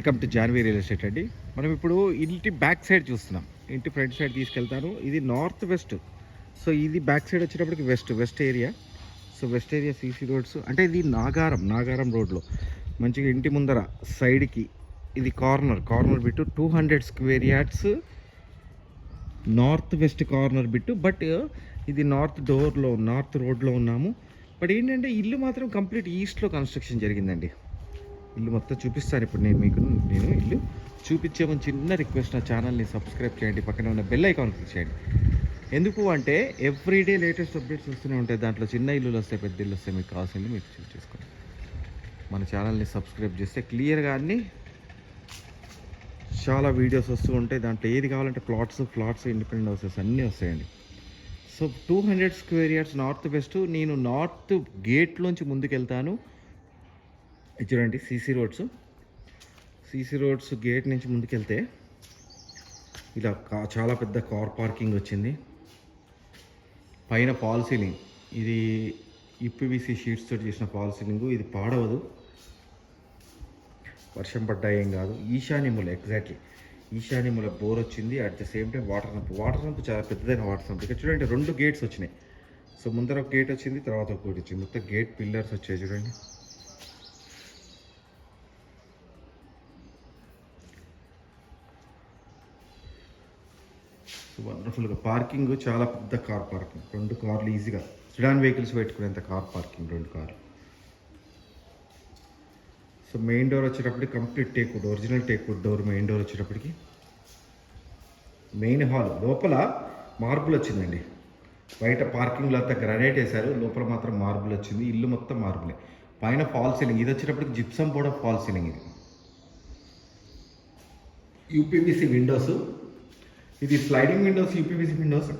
Welcome to Janvi real estate అండి. మనం ఇప్పుడు ఇంటి బ్యాక్ సైడ్ చూస్తున్నాం. ఇంటి ఫ్రంట్ సైడ్ తీసుకెళ్తాను. ఇది నార్త్ వెస్ట్. సో ఇది బ్యాక్ సైడ్ వచ్చేటప్పటికి west west area. So west area CC roads. అంటే ఇది నాగారం నాగారం రోడ్లో. మంచిగా ఇంటి ముందర సైడ్కి ఇది corner corner bit two hundred square yards. North west corner bit. But ఇది నార్త్ డోర్లో నార్త్ రోడ్లో ఉన్నాము. బట్ ఏంటంటే ఇల్లు మాత్రం కంప్లీట్ ఈస్ట్లో కన్స్ట్రక్షన్ జరిగిందండి. ఇల్లు మొత్తం చూపిస్తాను. ఇప్పుడు నేను మీకు నేను ఇల్లు చూపించే ముందు చిన్న రిక్వెస్ట్ నా ఛానల్ని సబ్స్క్రైబ్ చేయండి. పక్కన ఉన్న బెల్ ఐకాన్ క్లిక్ చేయండి. ఎందుకు అంటే ఎవ్రీడే లేటెస్ట్ అప్డేట్స్ వస్తూనే ఉంటాయి. దాంట్లో చిన్న ఇల్లులు వస్తాయి పెద్ద ఇల్లు వస్తాయి. మీకు కావాల్సింది మీరు చూస్ చేసుకోండి. మన ఛానల్ని సబ్స్క్రైబ్ చేస్తే క్లియర్గా అన్ని చాలా వీడియోస్ వస్తూ ఉంటాయి. దాంట్లో ఏది కావాలంటే ప్లాట్స్ ఫ్లాట్స్ ఇండిపెండెంట్ హౌసెస్ అన్నీ వస్తాయండి. So two hundred square yards north west నేను నార్త్ గేట్లోంచి ముందుకు వెళ్తాను ఇది చూడండి CC roads. CC roads gate నుంచి ముందుకెళ్తే ఇలా కా- చాలా పెద్ద కార్ పార్కింగ్ వచ్చింది. పైన పాల్ సీలింగ్. ఇది ఇప్పివిసి షీట్స్ తోటి చేసిన పాల్ సీలింగ్. ఇది పాడవదు. వర్షం పడ్డా ఏం కాదు. ఈశాన్యముల ఎగ్జాక్ట్లీ. ఈశాన్యముల బోర్ వచ్చింది. At the same time water sump water sump చాలా పెద్దదైన వాటర్ సంప్ ఇక్కడ చూడండి రెండు గేట్స్ వచ్చినాయి. సో ముందర ఒక గేట్ వచ్చింది తర్వాత ఒక గేట్ వచ్చింది. మొత్తం గేట్ పిల్లర్స్ వచ్చాయి చూడండి. సో వండర్ఫుల్గా పార్కింగ్ చాలా పెద్ద కార్ పార్కింగ్ రెండు కార్లు ఈజీగా సిడాన్ వెహికల్స్ పెట్టుకునేంత కార్ పార్కింగ్ రెండు కార్లు సో మెయిన్ డోర్ వచ్చేటప్పటికి complete teakwood original teakwood door main door వచ్చేటప్పటికి మెయిన్ హాల్ లోపల మార్బుల్ వచ్చిందండి బయట పార్కింగ్లో అంతా గ్రానైట్ వేశారు. లోపల మాత్రం మార్బుల్ వచ్చింది. ఇల్లు మొత్తం మార్బులే పైన ఫాల్ సీలింగ్ ఇది వచ్చేటప్పటికి జిప్సమ్ కూడా ఫాల్ సీలింగ్ ఇది. యూపీపీసీ విండోస్ ఇది sliding windows UPVC windows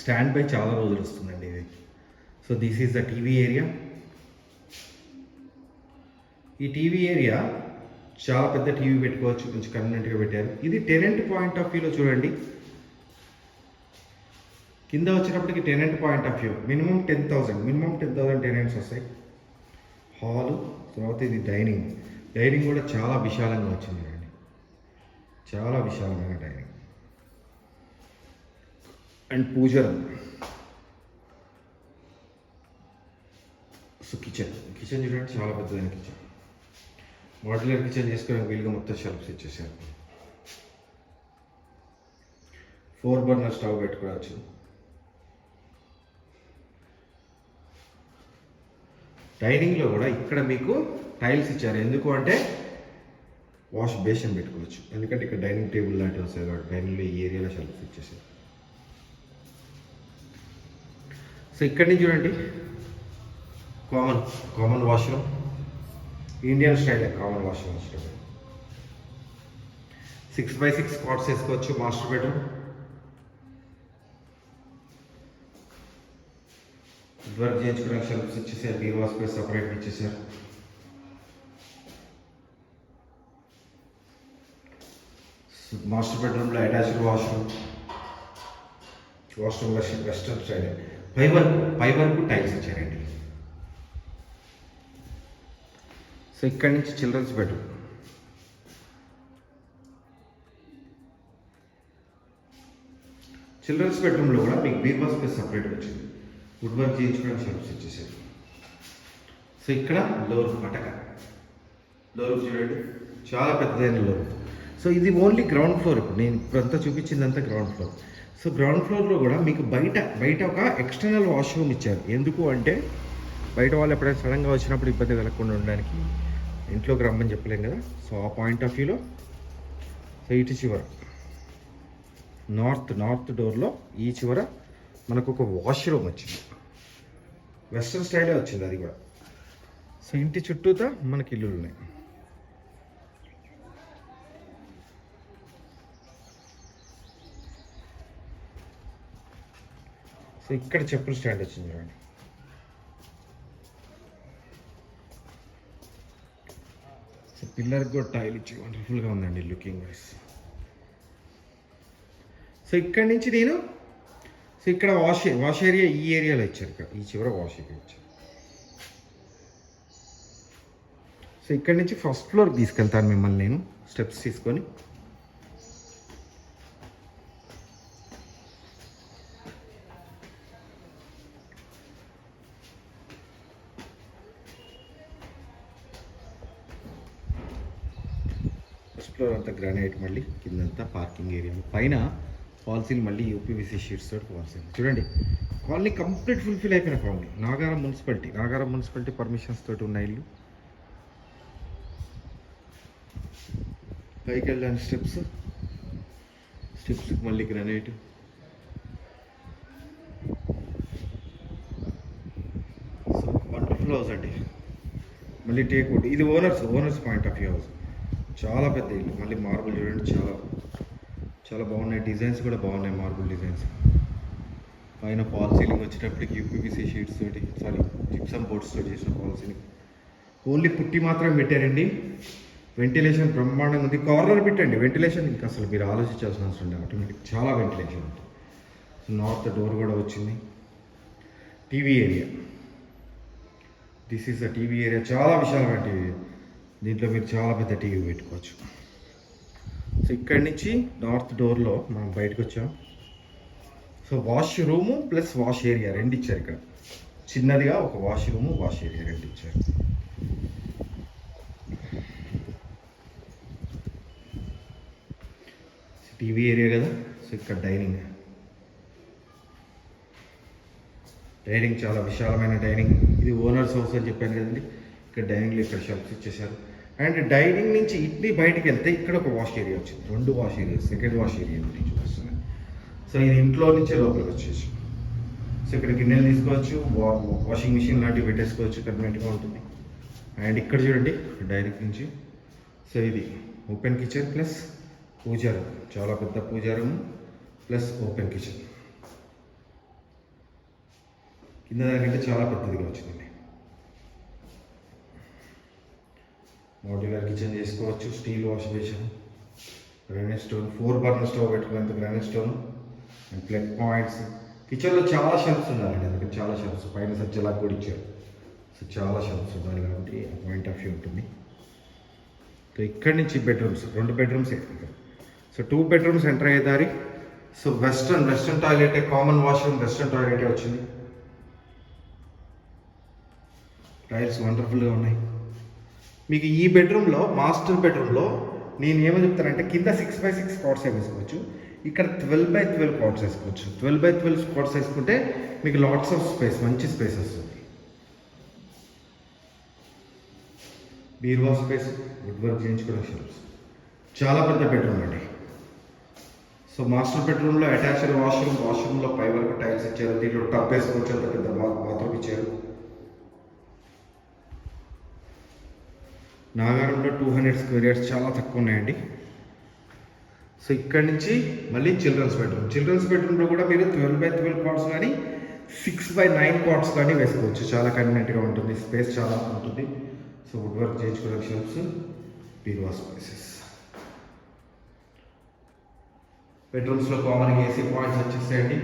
stand by చాలా రోజులు వస్తుందండి ఇది. So this is the TV area ఈ టీవీ ఏరియా చాలా పెద్ద టీవీ పెట్టుకోవచ్చు కొంచెం కన్వీనెంట్గా పెట్టారు. ఇది టెనెంట్ పాయింట్ ఆఫ్ వ్యూలో చూడండి. కింద వచ్చేటప్పటికి tenant point of view minimum ten thousand minimum ten thousand tenants వస్తాయి. హాలు తర్వాత ఇది డైనింగ్ డైనింగ్ కూడా చాలా విశాలంగా వచ్చింది చూడండి. చాలా విశాలమైన డైనింగ్ అండ్ పూజర్ సో కిచెన్ కిచెన్ చూడండి చాలా పెద్దదైన కిచెన్ మోడ్యులర్ కిచెన్ చేసుకోవడానికి వీలుగా మొత్తం షెల్ఫ్స్ ఇచ్చేసారు ఫోర్ బర్నర్ స్టవ్ పెట్టుకోవచ్చు డైనింగ్లో కూడా ఇక్కడ మీకు టైల్స్ ఇచ్చారు ఎందుకు అంటే వాష్ బేసిన్ పెట్టుకోవచ్చు ఎందుకంటే ఇక్కడ డైనింగ్ టేబుల్ లాంటివి వస్తాయి కాబట్టి డైనింగ్లో ఈ ఏరియాలో షెల్ఫ్స్ ఇచ్చేసారు సో ఇక్కడి నుంచి చూడండి. Common common washroom Indian style common washroom వచ్చేటప్పుడు సిక్స్ బై సిక్స్ స్పాట్స్ వేసుకోవచ్చు మాస్టర్ బెడ్రూమ్ వర్క్ చేయించుకోవడానికి షెల్ఫ్స్ ఇచ్చేసారు బీరువా స్పేస్ సపరేట్ ఇచ్చేసారు. మాస్టర్ బెడ్రూమ్లో attached washroom washroom western western style పై వరకు పై వరకు టైల్స్ ఇచ్చారండి. సో ఇక్కడి నుంచి చిల్డ్రన్స్ బెడ్రూమ్. చిల్డ్రన్స్ బెడ్రూమ్లో కూడా మీకు బీర్వా స్పేస్ సపరేట్ వచ్చింది. వుడ్ వర్క్ చేయించుకోవడానికి షెల్ఫ్స్ ఇచ్చేసారు. సో ఇక్కడ లోర్ పటక. లోరు చూడండి. చాలా పెద్దదైన లోరు సో ఇది ఓన్లీ గ్రౌండ్ ఫ్లోర్. ఇప్పుడు నేను ఇప్పుడంతా చూపించిందంతా గ్రౌండ్ ఫ్లోర్. సో గ్రౌండ్ ఫ్లోర్లో కూడా మీకు బయట బయట ఒక ఎక్స్టర్నల్ వాష్రూమ్ ఇచ్చారు. ఎందుకు అంటే బయట వాళ్ళు ఎప్పుడైనా సడన్గా వచ్చినప్పుడు ఇబ్బంది కలగకుండా ఉండడానికి ఇంట్లోకి రమ్మని చెప్పలేం కదా. సో ఆ పాయింట్ ఆఫ్ వ్యూలో సో ఇటు చివర నార్త్ నార్త్ డోర్లో ఈ చివర మనకు ఒక వాష్రూమ్ వచ్చింది. వెస్ట్రన్ స్టైలే వచ్చింది అది కూడా. సో ఇంటి చుట్టూతా మనకి ఇల్లులు ఉన్నాయి. సో ఇక్కడ చెప్పులు స్టాండ్ వచ్చింది చూడండి. సో పిల్లర్కి కూడా టైల్ ఇచ్చి వండర్ఫుల్గా ఉందండి లుకింగ్ వైస్ సో ఇక్కడి నుంచి నేను సో ఇక్కడ వాష్ వాష్ ఏరియా ఈ ఏరియాలో ఇచ్చారు ఇక్కడ. ఈ చివర వాష్ ఏరియా ఇచ్చారు. సో ఇక్కడి నుంచి ఫస్ట్ ఫ్లోర్ తీసుకెళ్తాను మిమ్మల్ని నేను స్టెప్స్ తీసుకొని. ఫ్లోర్ అంతా గ్రానైట్ మళ్ళీ కిందంతా పార్కింగ్ ఏరియా పైన పాలసీని మళ్ళీ యూపీవీసీ షీట్స్ తోటి పాలసీ చూడండి కాలనీ కంప్లీట్ ఫుల్ఫిల్ అయిపోయిన colony Nagaram municipality Nagaram municipality permissions తోటి ఉన్న ఇల్లు. పైకి వెళ్ళాను స్టెప్స్ స్టెప్స్ మళ్ళీ గ్రానైట్ సో వండర్ఫుల్ హౌస్ అండి. మళ్ళీ టేక్ వుడ్ ఇది owners owners point of view house చాలా పెద్ద ఇల్లు. మళ్ళీ మార్బుల్ చూడండి చాలా చాలా బాగున్నాయి. డిజైన్స్ కూడా బాగున్నాయి మార్బుల్ డిజైన్స్ పైన పాల్ సీలింగ్ వచ్చేటప్పటికి యూపీవీసీ షీట్స్ తోటి సారీ జిప్సమ్ బోర్డ్స్ తోటి చేసిన పాల్ సీలింగ్ ఓన్లీ పుట్టి మాత్రం పెట్టారండి. వెంటిలేషన్ బ్రహ్మాండంగా ఉంది. కార్నర్ పెట్టండి. వెంటిలేషన్ ఇంకా అసలు మీరు ఆలోచించాల్సిన అవసరం లేదు. ఆటోమేటిక్ చాలా వెంటిలేషన్ ఉంటుంది నార్త్ డోర్ కూడా వచ్చింది. TV area this is the TV area చాలా విశాలమైన టీవీ దీంట్లో మీరు చాలా పెద్ద టీవీ పెట్టుకోవచ్చు. సో ఇక్కడి నుంచి నార్త్ డోర్లో మనం బయటకు వచ్చాం. So wash room plus wash area రెండు ఇచ్చారు ఇక్కడ. చిన్నదిగా ఒక వాష్ రూము వాష్ ఏరియా రెండు ఇచ్చారు. టీవీ ఏరియా కదా సో ఇక్కడ డైనింగ్. డైనింగ్ చాలా విశాలమైన డైనింగ్. ఇది ఓనర్స్ హౌస్ అని చెప్పాను కదండి. ఇక్కడ డైనింగ్లో ఇక్కడ షెల్ఫ్స్ ఇచ్చేసారు అండ్ డైనింగ్ నుంచి ఇడ్లీ బయటికి వెళ్తే ఇక్కడ ఒక వాష్ ఏరియా వచ్చింది. రెండు wash area second wash area నుంచి చూపిస్తున్నాను సో ఇది ఇంట్లో నుంచి లోపలికి వచ్చేసి. సో ఇక్కడ గిన్నెలు తీసుకోవచ్చు వా వాషింగ్ మిషన్ లాంటివి పెట్టేసుకోవచ్చు కన్వీనెంట్గా ఉంటుంది. అండ్ ఇక్కడ చూడండి డైరెక్ట్ నుంచి. సో ఇది open kitchen plus pooja room. చాలా పెద్ద pooja room plus open kitchen. కింద దానికంటే చాలా పెద్దదిగా వచ్చిందండి. మోడ్యులర్ కిచెన్ చేసుకోవచ్చు steel wash basin granite stone four burner stove పెట్టుకునేంత granite stone and plug points. కిచెన్లో చాలా షెల్ఫ్స్ ఉన్నాయండి అందుకని చాలా షెల్ఫ్స్. పైన సజ్జలా కూడా ఇచ్చారు. సో చాలా షెల్ఫ్స్ ఉన్నాయి కాబట్టి పాయింట్ ఆఫ్ వ్యూ ఉంటుంది. సో ఇక్కడి నుంచి బెడ్రూమ్స్ రెండు bedrooms so two bedrooms enter అయ్యే దారి. So western western toilet common washroom western toilet వచ్చింది. టైల్స్ వండర్ఫుల్గా ఉన్నాయి. మీకు ఈ బెడ్రూమ్లో మాస్టర్ బెడ్రూమ్లో నేను ఏమని చెప్తానంటే కింద సిక్స్ బై సిక్స్ కాట్స్ వేసుకోవచ్చు. ఇక్కడ ట్వెల్వ్ బై ట్వెల్వ్ కాట్స్ వేసుకోవచ్చు. ట్వెల్వ్ బై ట్వెల్వ్ కాట్స్ వేసుకుంటే మీకు లాట్స్ ఆఫ్ స్పేస్ మంచి స్పేస్ వస్తుంది. బీర్వా స్పేస్ వుడ్ వర్క్ చేయించుకోవడం షెల్ఫ్స్ చాలా పెద్ద బెడ్రూమ్ అండి. సో మాస్టర్ బెడ్రూమ్లో అటాచ్డ్ వాష్రూమ్ వాష్రూమ్లో పై వరకు టైల్స్ ఇచ్చారు. దీంట్లో టబ్ వేసుకోవచ్చు అంత పెద్ద బాత్రూమ్ ఇచ్చారు. నాగారంలో టూ హండ్రెడ్ స్క్వేర్ యార్డ్స్ చాలా తక్కువ ఉన్నాయండి. సో ఇక్కడ నుంచి మళ్ళీ చిల్డ్రన్స్ బెడ్రూమ్ చిల్డ్రన్స్ బెడ్రూమ్లో కూడా మీరు ట్వెల్వ్ బై ట్వెల్వ్ కార్డ్స్ కానీ సిక్స్ బై నైన్ కార్డ్స్ కానీ వేసుకోవచ్చు. చాలా కన్వీనియంట్గా ఉంటుంది. స్పేస్ చాలా ఉంటుంది. సో వుడ్ వర్క్ చేయించుకోవడానికి షెల్ఫ్స్ బీరువా స్పేసెస్ బెడ్రూమ్స్లో కామన్గా ఏసీ పాయింట్స్ వచ్చేస్తాయండి.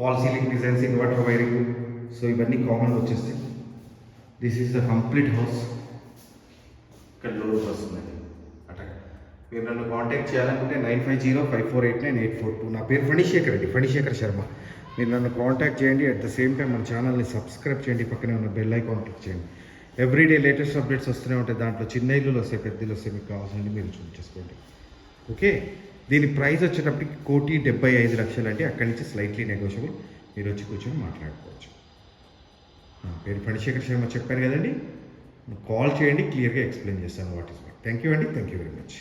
Hall ceiling designs inverter wiring so ఇవన్నీ కామన్ వచ్చేస్తాయి. This is the complete house ఇక్కడ డోర్ వస్తుంది అటాక్. మీరు నన్ను కాంటాక్ట్ చేయాలనుకుంటే nine five zero five four eight nine eight four two. నా పేరు ఫణిశేఖర్ అండి ఫణిశేఖర్ శర్మ. మీరు నన్ను కాంటాక్ట్ చేయండి. అట్ ద సేమ్ టైం మన ఛానల్ని సబ్స్క్రైబ్ చేయండి. పక్కనే ఉన్న బెల్ ఐకాన్ క్లిక్ చేయండి. ఎవ్రీడే లేటెస్ట్ అప్డేట్స్ వస్తూనే ఉంటాయి. దాంట్లో చిన్న ఇల్లులు వస్తాయి పెద్ద ఇల్లు వస్తాయి. మీకు కావాల్సింది మీరు చూస్ చేసుకోండి. ఓకే దీని ప్రైస్ వచ్చేటప్పటికి కోటి డెబ్బై ఐదు లక్షలు అంటే అక్కడి నుంచి స్లైట్లీ నెగోషియబుల్ మీరు వచ్చి కూర్చొని మాట్లాడుకోవచ్చు. నా పేరు ఫణిశేఖర్ శర్మ చెప్పాను కదండి. కాల్ చేయండి క్లియర్గా ఎక్స్ప్లెయిన్ చేస్తాను what is what. Thank you అండి థ్యాంక్ యూ వెరీ మచ్.